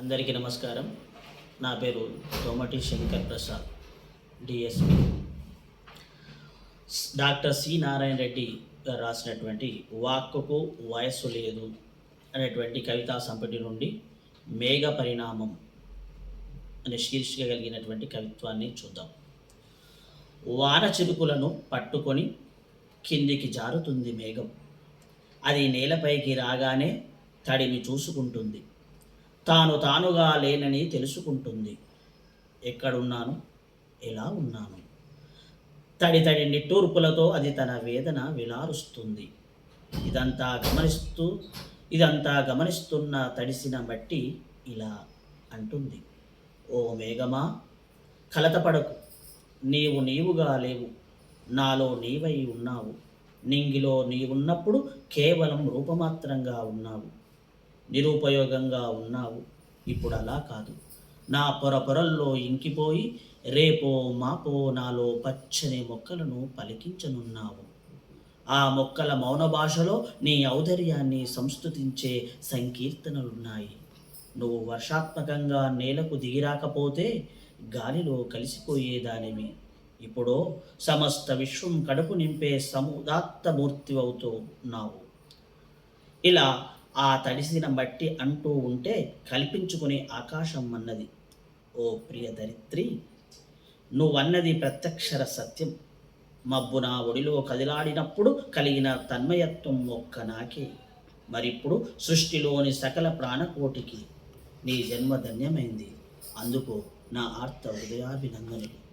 అందరికీ నమస్కారం. నా పేరు Tomati Shankar Prasad DSP doctor C Narayana Reddy గారు రాసినటువంటి వాక్కుకు వయస్సు లేదు అనేటువంటి కవితా సంపటి నుండి మేఘ పరిణామం అనే శీర్షిక కలిగినటువంటి కవిత్వాన్ని చూద్దాం. వాన చిరుకులను పట్టుకొని కిందికి జారుతుంది మేఘం. అది నేలపైకి రాగానే తడిని చూసుకుంటుంది. తాను తానుగా లేనని తెలుసుకుంటుంది. ఎక్కడున్నాను? ఎలా ఉన్నాను? తడి తడి నిట్టూర్పులతో అది తన వేదన విలారుస్తుంది. ఇదంతా గమనిస్తూ ఇదంతా గమనిస్తున్న తడిసిన మట్టి ఇలా అంటుంది. ఓ మేఘమా కలతపడకు. నీవు నీవుగా లేవు. నాలో నీవై ఉన్నావు. నింగిలో నీవున్నప్పుడు కేవలం రూపమాత్రంగా ఉన్నావు. నిరుపయోగంగా ఉన్నావు. ఇప్పుడు అలా కాదు. నా పొర పొరల్లో ఇంకిపోయి రేపో మాపో నాలో పచ్చని మొక్కలను పలికించనున్నావు. ఆ మొక్కల మౌన భాషలో నీ ఔదర్యాన్ని సంస్థుతించే సంకీర్తనలున్నాయి. నువ్వు వర్షాత్మకంగా నేలకు దిగిరాకపోతే గాలిలో కలిసిపోయేదానివి. ఇప్పుడో సమస్త విశ్వం కడుపు నింపే సముదాత్తమూర్తి అవుతూ ఉన్నావు ఇలా ఆ తడిసిన బట్టి అంటూ ఉంటే కల్పించుకునే ఆకాశం అన్నది. ఓ ప్రియ దరిత్రి నువ్వన్నది ప్రత్యక్షర సత్యం. మబ్బున ఒడిలో కదిలాడినప్పుడు కలిగిన తన్మయత్వం ఒక్క నాకే. మరిప్పుడు సృష్టిలోని సకల ప్రాణకోటికి నీ జన్మ ధన్యమైంది. అందుకు నా ఆర్త హృదయాభినందనలు.